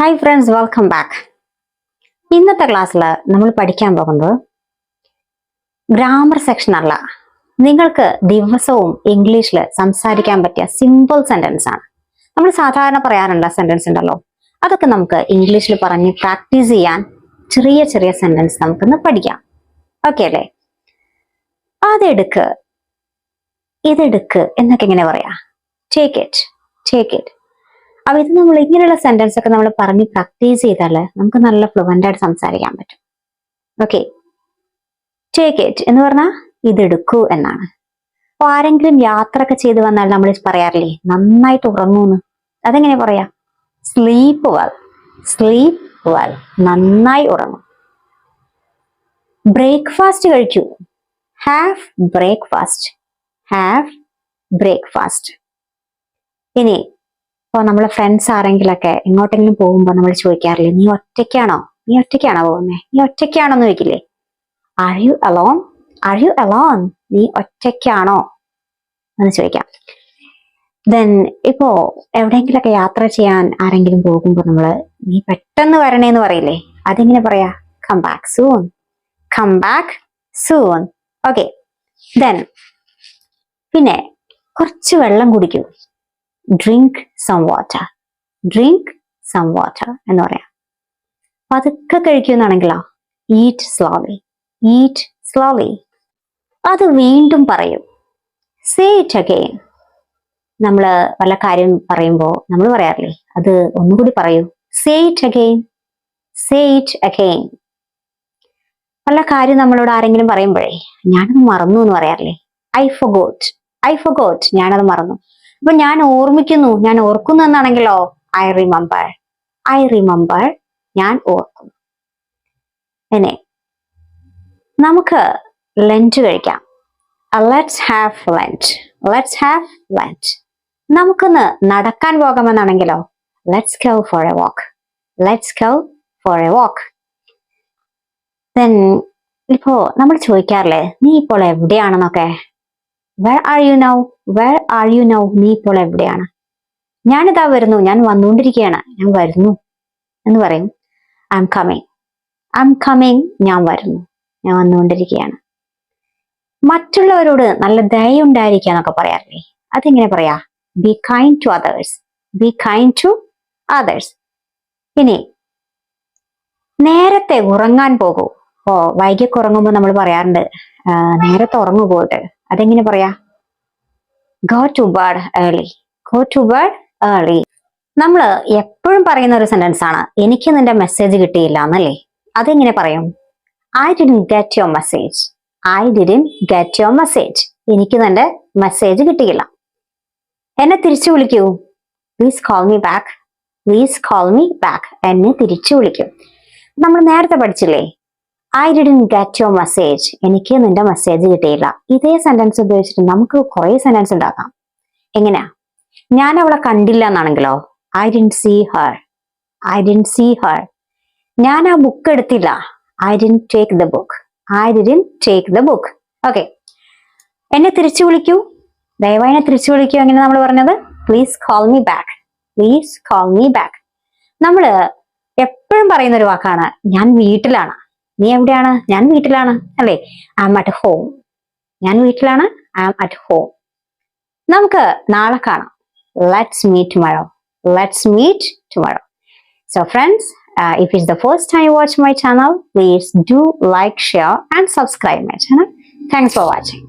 Hi friends welcome back ഇന്നത്തെ ക്ലാസ്സിൽ നമ്മൾ പഠിക്കാൻ പോകുന്നത് ഗ്രാമർ സെക്ഷൻ അല്ല. നിങ്ങൾക്ക് ദിവസവും ഇംഗ്ലീഷിൽ സംസാരിക്കാൻ പറ്റിയ സിമ്പിൾ സെന്റൻസ് ആണ്. നമ്മൾ സാധാരണ പറയാറുള്ള സെന്റൻസ് ഉണ്ടല്ലോ. അതൊക്കെ നമുക്ക് ഇംഗ്ലീഷിൽ പറഞ്ഞ് പ്രാക്ടീസ് ചെയ്യാൻ ചെറിയ ചെറിയ സെന്റൻസ് നമുക്കൊന്ന് പഠിക്കാം. ഓക്കെ അല്ലേ? അതെടുക്ക് ഇതെടുക്ക് എന്നൊക്കെ ഇങ്ങനെ പറയാ. ടേക്ക് ഇറ്റ് ടേക്ക് ഇറ്റ് അപ്പൊ ഇത് നമ്മൾ ഇങ്ങനെയുള്ള സെന്റൻസ് ഒക്കെ നമ്മൾ പറഞ്ഞ് പ്രാക്ടീസ് ചെയ്താൽ നമുക്ക് നല്ല ഫ്ലുവന്റ് ആയിട്ട് സംസാരിക്കാൻ പറ്റും. ഓക്കെ ടേക്ക് ഇറ്റ് എന്ന് പറഞ്ഞാൽ ഇതെടുക്കൂ എന്നാണ്. അപ്പൊ ആരെങ്കിലും യാത്ര ഒക്കെ ചെയ്ത് വന്നാൽ നമ്മൾ പറയാറില്ലേ നന്നായിട്ട് ഉറങ്ങൂന്ന്. അതെങ്ങനെ പറയാ? സ്ലീപ്പ് വെൽ സ്ലീപ്പ് വെൽ നന്നായി ഉറങ്ങും. ബ്രേക്ക്ഫാസ്റ്റ് കഴിക്കൂ. ഹാവ് ബ്രേക്ക്ഫാസ്റ്റ് ഹാവ് ബ്രേക്ക്ഫാസ്റ്റ് ഇനി ഇപ്പോൾ നമ്മളെ ഫ്രണ്ട്സ് ആരെങ്കിലൊക്കെ എങ്ങോട്ടെങ്കിലും പോകുമ്പോൾ നമ്മൾ ചോദിക്കാറില്ലേ നീ ഒറ്റയ്ക്കാണോ? നീ ഒറ്റയ്ക്കാണോ പോകുന്നത് നീ ഒറ്റയ്ക്കാണോന്ന് ചോദിക്കില്ലേ? Are you alone are you alone നീ ഒറ്റയ്ക്കാണോ? എന്ന് ചോദിക്കാം. ദെൻ ഇപ്പോ എവിടെയെങ്കിലൊക്കെ യാത്ര ചെയ്യാൻ ആരെങ്കിലും പോകുമ്പോൾ നമ്മൾ നീ പെട്ടെന്ന് വരണേന്ന് പറയില്ലേ? അതെങ്ങനെ പറയാ? Come back soon come back soon okay then പിന്നെ കുറച്ച് വെള്ളം കുടിക്കൂ. Drink some water drink some water എന്ന് പറയാം. പതുക്കെ കഴിക്കുന്നാണെങ്കിലോ? ഈറ്റ് സ്ലോലി ഈറ്റ് സ്ലോലി അത് വീണ്ടും പറയും. സേ ഇറ്റ് അഗെയിൻ നമ്മൾ പല കാര്യം പറയുമ്പോൾ നമ്മൾ പറയാറില്ലേ? അത് ഒന്നുകൂടി പറയൂ. Say it again say it again പല കാര്യം നമ്മളോട് ആരെങ്കിലും പറയുമ്പോഴേ ഞാനത് മറന്നു എന്ന് പറയാറില്ലേ? ഐ ഫൊഗോട്ട് ഐ ഫൊഗോട്ട് ഞാനത് മറന്നു. അപ്പൊ ഞാൻ ഓർമ്മിക്കുന്നു ഞാൻ ഓർക്കുന്നു എന്നാണെങ്കിലോ? ഐ റിമെമ്പർ ഐ റിമെമ്പർ ഞാൻ ഓർക്കുന്നു. പിന്നെ നമുക്ക് ലഞ്ച് കഴിക്കാം. Let's have lunch let's have lunch നമുക്കൊന്ന് നടക്കാൻ പോകാമെന്നാണെങ്കിലോ? Let's go for a walk let's go for a walk ഇപ്പോ നമ്മൾ ചോദിക്കാറില്ലേ നീ ഇപ്പോൾ എവിടെയാണെന്നൊക്കെ? Where are you now where are you now നീ ഇപ്പോൾ എവിടെയാണ്? ഞാനിതാ വരുന്നു. ഞാൻ വന്നുകൊണ്ടിരിക്കുകയാണ്. ഞാൻ വരുന്നു എന്ന് പറയും. I M coming I M coming ഞാൻ വരുന്നു. ഞാൻ വന്നുകൊണ്ടിരിക്കുകയാണ്. മറ്റുള്ളവരോട് നല്ല ദയ ഉണ്ടായിരിക്കുക എന്നൊക്കെ പറയാറില്ലേ? അതെങ്ങനെ പറയാ? Be kind to others be kind to others ഇനി നേരത്തെ ഉറങ്ങാൻ പോകൂ. ഓ വൈകിയൊക്കെ ഉറങ്ങുമ്പോൾ നമ്മൾ പറയാറുണ്ട് "ആ, നേരത്തെ ഉറങ്ങു പോയിട്ട് അതെങ്ങനെ പറയാ? Go to bed early go to bed early നമ്മൾ എപ്പോഴും പറയുന്ന ഒരു സെന്റൻസ് ആണ് എനിക്ക് നിന്റെ മെസ്സേജ് കിട്ടിയില്ല എന്നല്ലേ? അതെങ്ങനെ പറയും? I didn't get your message I didn't get your message എനിക്ക് നിന്റെ മെസ്സേജ് കിട്ടിയില്ല. എന്നെ തിരിച്ചു വിളിക്കൂ. Please call me back please call me back എന്നെ തിരിച്ചു വിളിക്കൂ. നമ്മൾ നേരത്തെ പഠിച്ചില്ലേ? I didn't get your message എനിക്ക് നിന്റെ മെസ്സേജ് കിട്ടിയില്ല. ഇതേ സെന്റൻസ് ഉപയോഗിച്ചിട്ട് നമുക്ക് കുറെ സെന്റൻസ് ഉണ്ടാക്കാം. എങ്ങനെയാ? ഞാൻ അവളെ കണ്ടില്ല എന്നാണെങ്കിലോ? I didn't see her I didn't see her ഞാൻ ആ ബുക്ക് എടുത്തില്ല. I didn't take the book I didn't take the book okay എന്നെ തിരിച്ചു വിളിക്കൂ. ദയവായി എന്നെ തിരിച്ചു വിളിക്കൂ. എങ്ങനെ നമ്മൾ പറഞ്ഞത്? Please call me back please call me back നമ്മൾ എപ്പോഴും പറയുന്ന ഒരു വാക്കാണ്. ഞാൻ വീട്ടിലാണ്. നീ എവിടെയാണ്? ഞാൻ വീട്ടിലാണ് അല്ലേ? ഐ ആം അറ്റ് ഹോം ഞാൻ വീട്ടിലാണ് ഐ ആം അറ്റ് ഹോം നമുക്ക് നാളെ കാണാം. Let's meet tomorrow let's meet tomorrow so friends if it's the first time watch my channel please do like share and subscribe my channel thanks for watching